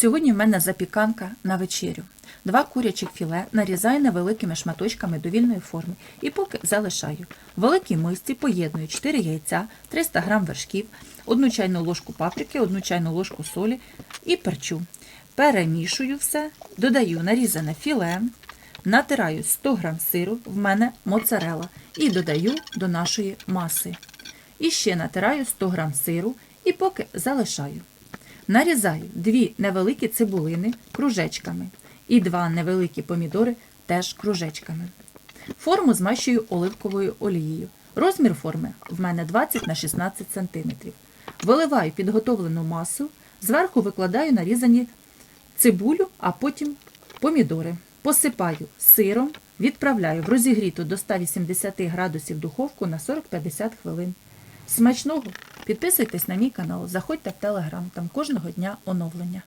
Сьогодні в мене запіканка на вечерю. Два курячих філе нарізаю невеликими шматочками довільної форми і поки залишаю. В великій мисці поєдную 4 яйця, 300 г вершків, 1 чайну ложку паприки, 1 чайну ложку солі і перчу. Перемішую все, додаю нарізане філе, натираю 100 г сиру, в мене моцарела, і додаю до нашої маси. І ще натираю 100 г сиру і поки залишаю. Нарізаю дві невеликі цибулини кружечками і два невеликі помідори теж кружечками. Форму змащую оливковою олією. Розмір форми в мене 20 на 16 см. Виливаю підготовлену масу, зверху викладаю нарізані цибулю, а потім помідори. Посипаю сиром, відправляю в розігріту до 180 градусів духовку на 40-50 хвилин. Смачного! Підписуйтесь на мій канал, заходьте в телеграм, там кожного дня оновлення.